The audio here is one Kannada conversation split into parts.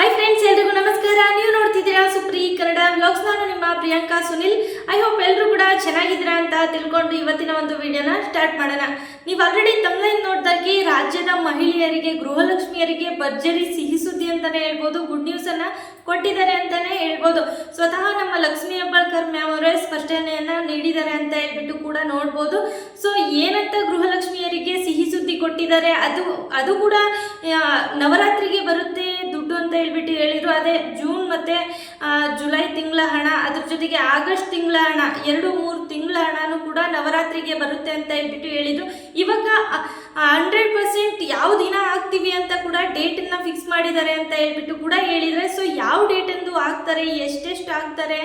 ಹಾಯ್ ಫ್ರೆಂಡ್ಸ್ ಎಲ್ರಿಗೂ ನಮಸ್ಕಾರ. ನೀವು ನೋಡ್ತಿದ್ದೀರಾ ಸುಪ್ರಿ ಕನ್ನಡ ವ್ಲಾಗ್ಸ್ ನಾನು ನಿಮ್ಮ ಪ್ರಿಯಾಂಕಾ ಸುನಿಲ್. ಐ ಹೋಪ್ ಎಲ್ಲರೂ ಕೂಡ ಚೆನ್ನಾಗಿದ್ದೀರಾ ಅಂತ ತಿಳ್ಕೊಂಡು ಇವತ್ತಿನ ಒಂದು ವಿಡಿಯೋನ ಸ್ಟಾರ್ಟ್ ಮಾಡೋಣ. ನೀವು ಆಲ್ರೆಡಿ ತಮ್ಲೈನ್ ನೋಡಿದಾಗೆ ರಾಜ್ಯದ ಮಹಿಳೆಯರಿಗೆ, ಗೃಹಲಕ್ಷ್ಮಿಯರಿಗೆ ಭರ್ಜರಿ ಅಂತಾನೆ ಹೇಳ್ಬೋದು ಗುಡ್ ನ್ಯೂಸನ್ನು ಕೊಟ್ಟಿದ್ದಾರೆ ಅಂತಾನೆ ಹೇಳ್ಬೋದು. ಸ್ವತಃ ನಮ್ಮ ಲಕ್ಷ್ಮೀ ಹೆಬ್ಬಾಳ್ಕರ್ ಮ್ಯಾಮ್ ಅವರೇ ಸ್ಪಷ್ಟನೆಯನ್ನು ನೀಡಿದ್ದಾರೆ ಅಂತ ಹೇಳ್ಬಿಟ್ಟು ಕೂಡ ನೋಡ್ಬೋದು. ಸೊ ಏನಂತ ಗೃಹಲಕ್ಷ್ಮಿಯರಿಗೆ ಸಿಹಿ ಸುದ್ದಿ ಕೊಟ್ಟಿದ್ದಾರೆ, ಅದು ಅದು ಕೂಡ ನವರಾತ್ರಿಗೆ ಬರುತ್ತೆ ದುಡ್ಡು ಅಂತ ಹೇಳ್ಬಿಟ್ಟು ಹೇಳಿದರು. ಅದೇ ಜೂನ್ ಮತ್ತೆ ಜುಲೈ ತಿಂಗಳ ಹಣ, ಅದ್ರ ಜೊತೆಗೆ ಆಗಸ್ಟ್ ತಿಂಗಳ ಹಣ, ಎರಡು ಮೂರು ತಿಂಗಳ ಹಣನೂ ಕೂಡ ನವರಾತ್ರಿಗೆ ಬರುತ್ತೆ ಅಂತ ಹೇಳ್ಬಿಟ್ಟು ಹೇಳಿದ್ರು. ಇವಾಗ ಹಂಡ್ರೆಡ್ ಪರ್ಸೆಂಟ್ ಯಾವ ದಿನ ಹಾಕ್ತೀವಿ ಅಂತ ಕೂಡ ಡೇಟನ್ನ ಫಿಕ್ಸ್ ಮಾಡಿದ್ದಾರೆ ಅಂತ ಹೇಳ್ಬಿಟ್ಟು ಕೂಡ ಹೇಳಿದರೆ ಸೊ ಯಾವ ಡೇಟಂದು ಹಾಕ್ತಾರೆ ಎಷ್ಟೆಷ್ಟು ಹಾಕ್ತಾರೆ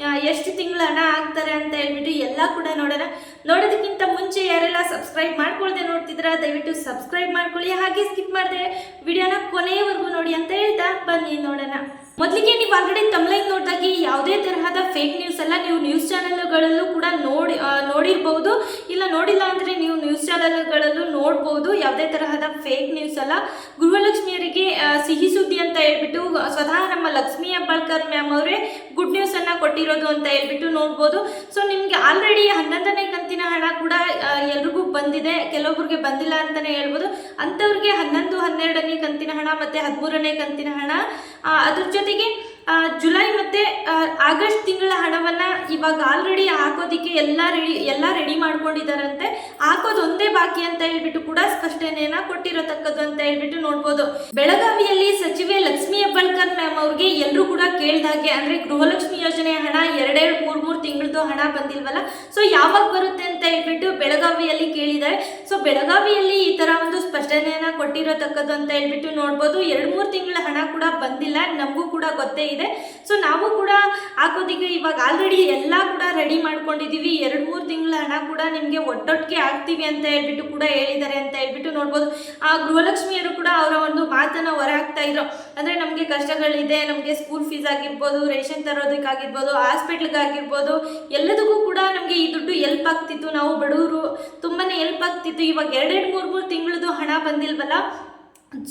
ಆ, ಎಷ್ಟು ತಿಂಗಳ ಹಣ ಆಗ್ತಾರೆ ಅಂತ ಹೇಳ್ಬಿಟ್ಟು ಎಲ್ಲ ಕೂಡ ನೋಡೋಣ. ನೋಡೋದಕ್ಕಿಂತ ಮುಂಚೆ ಯಾರೆಲ್ಲ ಸಬ್ಸ್ಕ್ರೈಬ್ ಮಾಡ್ಕೊಳ್ದೆ ನೋಡ್ತಿದ್ರ ದಯವಿಟ್ಟು ಸಬ್ಸ್ಕ್ರೈಬ್ ಮಾಡ್ಕೊಳ್ಳಿ. ಹಾಗೆ ಸ್ಕಿಪ್ ಮಾಡದೆ ವಿಡಿಯೋನ ಕೊನೆಯವರೆಗೂ ನೋಡಿ ಅಂತ ಹೇಳ್ತಾ ಬನ್ನಿ ನೋಡೋಣ. ಮೊದಲಿಗೆ ನೀವು ಆಲ್ರೆಡಿ ತಮ್ಲೈನ್ ನೋಡಿದಾಗ ಯಾವುದೇ ತರಹದ ಫೇಕ್ ನ್ಯೂಸ್ ಎಲ್ಲ ನೀವು ನ್ಯೂಸ್ ಚಾನೆಲ್ಗಳಲ್ಲೂ ಕೂಡ ನೋಡಿ ನೋಡಿರ್ಬೋದು ಇಲ್ಲ ನೋಡಿಲ್ಲ ಅಂದರೆ ನೀವು ನ್ಯೂಸ್ ಚಾನೆಲ್ಗಳಲ್ಲೂ ನೋಡ್ಬೋದು. ಯಾವುದೇ ತರಹದ ಫೇಕ್ ನ್ಯೂಸ್ ಅಲ್ಲ. ಗೃಹಲಕ್ಷ್ಮಿಯರಿಗೆ ಸಿಹಿ ಸುದ್ದಿ ಅಂತ ಹೇಳ್ಬಿಟ್ಟು, ಸ್ವತಃ ನಮ್ಮ ಲಕ್ಷ್ಮೀ ಅಬ್ಬಾಳ್ಕರ್ ಮ್ಯಾಮ್ ಅವರೇ ಗುಡ್ ನ್ಯೂಸ್ ಅನ್ನ ಕೊಟ್ಟಿರೋದು ಅಂತ ಹೇಳ್ಬಿಟ್ಟು ನೋಡ್ಬೋದು. ಸೊ ನಿಮಗೆ ಆಲ್ರೆಡಿ ಹನ್ನೊಂದನೇ ಕಂತಿನ ಹಣ ಕೂಡ ಎಲ್ರಿಗೂ ಬಂದಿದೆ. ಕೆಲವೊಬ್ಬರಿಗೆ ಬಂದಿಲ್ಲ ಅಂತಾನೆ ಹೇಳ್ಬೋದು. ಅಂಥವ್ರಿಗೆ ಹನ್ನೊಂದು, ಹನ್ನೆರಡನೇ ಕಂತಿನ ಹಣ ಮತ್ತೆ ಹದಿಮೂರನೇ ಕಂತಿನ ಹಣ ಅದ್ರ ಜೊತೆಗೆ ಜುಲೈ ಮತ್ತೆ ಆಗಸ್ಟ್ ತಿಂಗಳ ಹಣವನ್ನ ಇವಾಗ ಆಲ್ರೆಡಿ ಹಾಕೋದಿಕ್ಕೆ ಎಲ್ಲ ರೆಡಿ ಎಲ್ಲ ರೆಡಿ ಮಾಡ್ಕೊಂಡಿದ್ದಾರಂತೆ ಹಾಕೋದು ಒಂದೇ ಬಾಕಿ ಅಂತ ಹೇಳ್ಬಿಟ್ಟು ಕೂಡ ಸ್ಪಷ್ಟನೆಯನ್ನ ಕೊಟ್ಟಿರತಕ್ಕದ್ದು ಅಂತ ಹೇಳ್ಬಿಟ್ಟು ನೋಡ್ಬೋದು. ಬೆಳಗಾವಿಯಲ್ಲಿ ಸಚಿವೆ ಲಕ್ಷ್ಮಿ ಹೆಬ್ಬಾಳ್ಕರ್ ಮ್ಯಾಮ್ ಅವ್ರಿಗೆ ಎಲ್ಲರೂ ಕೂಡ ಕೇಳ್ದಾಗೆ ಅಂದ್ರೆ ಗೃಹಲಕ್ಷ್ಮಿ ಯೋಜನೆ ಹಣ ಎರಡೆರಡು ಮೂರ್ ಮೂರ್ ತಿಂಗಳದ್ದು ಹಣ ಬಂದಿಲ್ವಲ್ಲ? ಸೊ ಯಾವಾಗ ಬರುತ್ತೆ ಅಂತ ಹೇಳ್ಬಿಟ್ಟು ಬೆಳಗಾವಿಯಲ್ಲಿ ಕೇಳಿದ್ದಾರೆ. ಸೊ ಬೆಳಗಾವಿಯಲ್ಲಿ ಈ ತರ ಒಂದು ಸ್ಪಷ್ಟನೆಯನ್ನ ಕೊಟ್ಟಿರತಕ್ಕದ್ದು ಅಂತ ಹೇಳ್ಬಿಟ್ಟು ನೋಡ್ಬೋದು. ಎರಡು, ಮೂರು ತಿಂಗಳ ಹಣ ಕೂಡ ಬಂದಿಲ್ಲ. ನಮಗೂ ಕೂಡ ಗೊತ್ತೇ ಇದೆ. ಸೊ ನಾವು ಕೂಡ ಹಾಕೋದಿಕ್ಕೆ ಇವಾಗ ಆಲ್ರೆಡಿ ಎಲ್ಲ ಕೂಡ ರೆಡಿ ಮಾಡ್ಕೊಂಡಿದ್ದೀವಿ ಎರಡು, ಮೂರು ತಿಂಗಳ ಹಣ ಕೂಡ ನಿಮಗೆ ಒಟ್ಟೊಟ್ಟಿಗೆ ಹಾಕ್ತೀವಿ ಅಂತ ಹೇಳ್ಬಿಟ್ಟು ಕೂಡ ಹೇಳಿದ್ದಾರೆ ಅಂತ ಹೇಳ್ಬಿಟ್ಟು ನೋಡ್ಬೋದು. ಆ ಗೃಹಲಕ್ಷ್ಮಿಯರು ಕೂಡ ಅವರ ಒಂದು ಮಾತನ್ನ ಹೊರ ಹಾಕ್ತಾ ಇದ್ರು. ಅಂದ್ರೆ ನಮಗೆ ಕಷ್ಟಗಳಿದೆ, ನಮಗೆ ಸ್ಕೂಲ್ ಫೀಸ್ ಆಗಿರ್ಬೋದು ರೇಷನ್ ತರೋದಕ್ಕಾಗಿರ್ಬೋದು ಹಾಸ್ಪಿಟ್ಲ್ಗಾಗಿರ್ಬೋದು ಎಲ್ಲದಕ್ಕೂ ಕೂಡ ನಮಗೆ ಈ ದುಡ್ಡು ಎಲ್ಪ್ ಆಗ್ತಿತ್ತು. ನಾವು ಬಡವರು ತುಂಬಾನೇ ಎಲ್ಪ್ ಆಗ್ತಿತ್ತು. ಇವಾಗ ಎರಡೆರಡು, ಮೂರು ಮೂರು ತಿಂಗಳದು ಹಣ ಬಂದಿಲ್ವಲ್ಲ?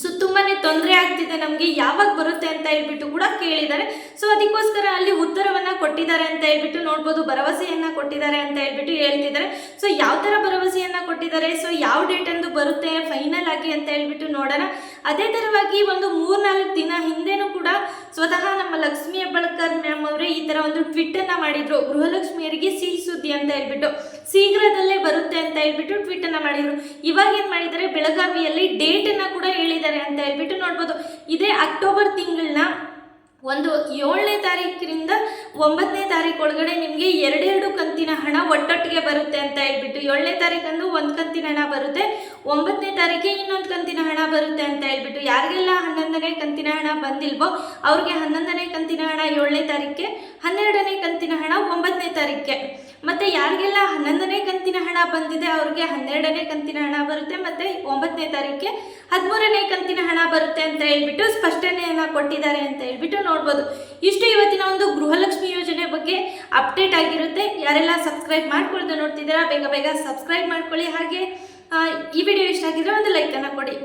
ಸೊ ತುಂಬಾ ತೊಂದರೆ ಆಗ್ತಿದೆ ನಮಗೆ, ಯಾವಾಗ ಬರುತ್ತೆ ಅಂತ ಹೇಳ್ಬಿಟ್ಟು ಕೂಡ ಕೇಳಿದ್ದಾರೆ. ಸೊ ಅದಕ್ಕೋಸ್ಕರ ಅಲ್ಲಿ ಉತ್ತರವನ್ನ ಕೊಟ್ಟಿದ್ದಾರೆ ಅಂತ ಹೇಳ್ಬಿಟ್ಟು ನೋಡ್ಬೋದು, ಭರವಸೆಯನ್ನು ಕೊಟ್ಟಿದ್ದಾರೆ ಅಂತ ಹೇಳ್ಬಿಟ್ಟು ಹೇಳ್ತಿದ್ದಾರೆ. ಸೊ ಯಾವ ಥರ ಭರವಸೆಯನ್ನು ಕೊಟ್ಟಿದ್ದಾರೆ? ಸೊ ಯಾವ ಡೇಟ್ ಅಂದು ಬರುತ್ತೆ? ಫೈನಲ್ ಆಗಿ ಅಂತ ಹೇಳ್ಬಿಟ್ಟು ನೋಡೋಣ. ಅದೇ ತರವಾಗಿ ಒಂದು ಮೂರ್ನಾಲ್ಕು ದಿನ ಹಿಂದೆನೂ ಕೂಡ ಸ್ವತಃ ನಮ್ಮ ಲಕ್ಷ್ಮಿ ಅಬ್ಬಳ್ಕರ್ ಮ್ಯಾಮ್ ಅವರೇ ಈ ತರ ಒಂದು ಟ್ವಿಟ್ ಅನ್ನ ಮಾಡಿದ್ರು. ಗೃಹಲಕ್ಷ್ಮಿಯರಿಗೆ ಸಿಹಿ ಸುದ್ದಿ ಅಂತ ಹೇಳ್ಬಿಟ್ಟು, ಶೀಘ್ರದಲ್ಲೇ ಬರುತ್ತೆ ಅಂತ ಹೇಳ್ಬಿಟ್ಟು ಟ್ವಿಟ್ ಅನ್ನ ಮಾಡಿದ್ರು. ಇವಾಗ ಏನ್ ಮಾಡಿದ್ದಾರೆ? ಬೆಳಗಾವಿಯಲ್ಲಿ ಡೇಟ್ ಅನ್ನ ಕೂಡ ಹೇಳಿದ್ದಾರೆ ಅಂತ ಹೇಳ್ಬಿಟ್ಟು ನೋಡ್ಬೋದು. ಇದೇ ಅಕ್ಟೋಬರ್ ತಿಂಗಳನ್ನ ಒಂದು ಏಳನೇ ತಾರೀಕಿನಿಂದ ಒಂಬತ್ತನೇ ತಾರೀಕು ಒಳಗಡೆ ನಿಮಗೆ ಎರಡೆರಡು ಕಂತಿನ ಹಣ ಒಟ್ಟೊಟ್ಟಿಗೆ ಬರುತ್ತೆ ಅಂತ ಹೇಳ್ಬಿಟ್ಟು, ಏಳನೇ ತಾರೀಕಂದು ಒಂದು ಕಂತಿನ ಹಣ ಬರುತ್ತೆ, ಒಂಬತ್ತನೇ ತಾರೀಕಿಗೆ ಇನ್ನೊಂದು ಕಂತಿನ ಹಣ ಬರುತ್ತೆ ಅಂತ ಹೇಳ್ಬಿಟ್ಟು, ಯಾರಿಗೆಲ್ಲ ಹನ್ನೊಂದನೇ ಕಂತಿನ ಹಣ ಬಂದಿಲ್ವೋ ಅವ್ರಿಗೆ ಹನ್ನೊಂದನೇ ಕಂತಿನ ಹಣ ಏಳನೇ ತಾರೀಕಿಗೆ, ಹನ್ನೆರಡನೇ ಕಂತಿನ ಹಣ ಒಂಬತ್ತನೇ ತಾರೀಕಿಗೆ. ಮತ್ತೆ ಯಾರಿಗೆಲ್ಲ ಹನ್ನೊಂದನೇ ಕಂತಿನ ಹಣ ಬಂದಿದೆ ಅವ್ರಿಗೆ ಹನ್ನೆರಡನೇ ಕಂತಿನ ಹಣ ಬರುತ್ತೆ, ಮತ್ತೆ ಒಂಬತ್ತನೇ ತಾರೀಕಿಗೆ ಹದಿಮೂರನೇ ಕಂತಿನ ಹಣ ಬರುತ್ತೆ ಅಂತ ಹೇಳ್ಬಿಟ್ಟು ಸ್ಪಷ್ಟನೆಯನ್ನು ಕೊಟ್ಟಿದ್ದಾರೆ ಅಂತ ಹೇಳ್ಬಿಟ್ಟು ನೋಡ್ಬೋದು. ಇಷ್ಟು ಇವತ್ತಿನ ಒಂದು ಗೃಹಲಕ್ಷ್ಮಿ ಯೋಜನೆ ಬಗ್ಗೆ ಅಪ್ಡೇಟ್ ಆಗಿರುತ್ತೆ. ಯಾರೆಲ್ಲ ಸಬ್ಸ್ಕ್ರೈಬ್ ಮಾಡ್ಕೊಳ್ದೆ ನೋಡ್ತಿದ್ದೀರಾ, ಬೇಗ ಬೇಗ ಸಬ್ಸ್ಕ್ರೈಬ್ ಮಾಡ್ಕೊಳ್ಳಿ. ಹಾಗೆ ಈ ವಿಡಿಯೋ ಇಷ್ಟ ಆಗಿದ್ರೆ ಒಂದು ಲೈಕನ್ನು ಕೊಡಿ.